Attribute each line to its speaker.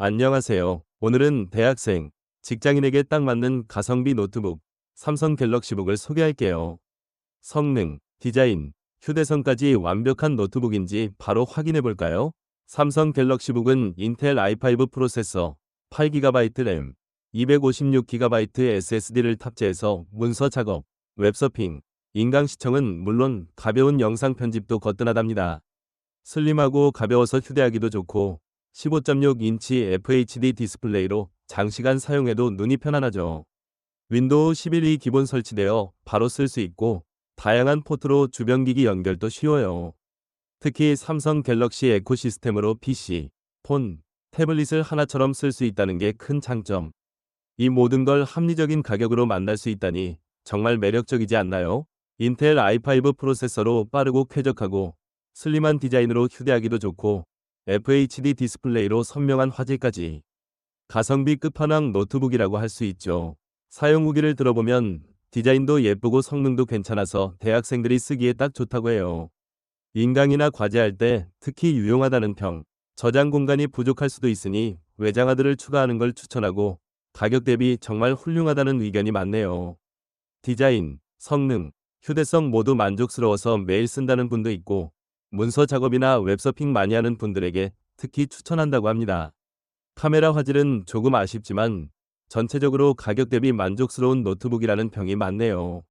Speaker 1: 안녕하세요. 오늘은 대학생, 직장인에게 딱 맞는 가성비 노트북 삼성 갤럭시북을 소개할게요. 성능, 디자인, 휴대성까지 완벽한 노트북인지 바로 확인해 볼까요? 삼성 갤럭시북은 인텔 i5 프로세서, 8GB 램, 256GB SSD를 탑재해서 문서 작업, 웹서핑, 인강 시청은 물론 가벼운 영상 편집도 거뜬하답니다. 슬림하고 가벼워서 휴대하기도 좋고 15.6인치 FHD 디스플레이로 장시간 사용해도 눈이 편안하죠. 윈도우 11이 기본 설치되어 바로 쓸 수 있고 다양한 포트로 주변 기기 연결도 쉬워요. 특히 삼성 갤럭시 에코시스템으로 PC, 폰, 태블릿을 하나처럼 쓸 수 있다는 게 큰 장점. 이 모든 걸 합리적인 가격으로 만날 수 있다니 정말 매력적이지 않나요? 인텔 i5 프로세서로 빠르고 쾌적하고 슬림한 디자인으로 휴대하기도 좋고 FHD 디스플레이로 선명한 화질까지 가성비 끝판왕 노트북이라고 할 수 있죠. 사용 후기를 들어보면 디자인도 예쁘고 성능도 괜찮아서 대학생들이 쓰기에 딱 좋다고 해요. 인강이나 과제할 때 특히 유용하다는 평, 저장 공간이 부족할 수도 있으니 외장하드를 추가하는 걸 추천하고 가격 대비 정말 훌륭하다는 의견이 많네요. 디자인, 성능, 휴대성 모두 만족스러워서 매일 쓴다는 분도 있고 문서 작업이나 웹서핑 많이 하는 분들에게 특히 추천한다고 합니다. 카메라 화질은 조금 아쉽지만 전체적으로 가격 대비 만족스러운 노트북이라는 평이 많네요.